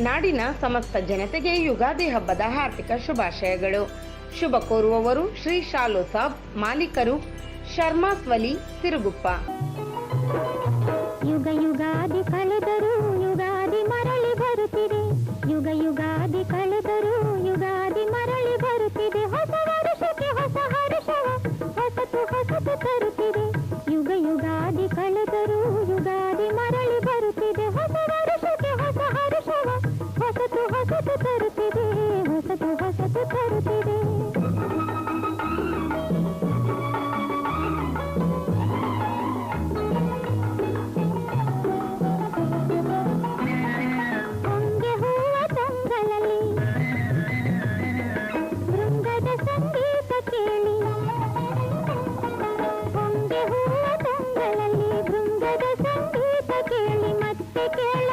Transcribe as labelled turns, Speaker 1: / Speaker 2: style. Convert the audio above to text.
Speaker 1: ನಾಡಿನ ಸಮಸ್ತ ಜನತೆಗೆ ಯುಗಾದಿ ಹಬ್ಬದ ಹಾರ್ದಿಕ ಶುಭಾಶಯಗಳು. ಶುಭ ಕೋರುವವರು ಶ್ರೀ ಶಾಲು ಸಾಬ್, ಮಾಲೀಕರು ಶರ್ಮಾ ಸ್ವಲಿ ಸಿರುಗುಪ್ಪ
Speaker 2: que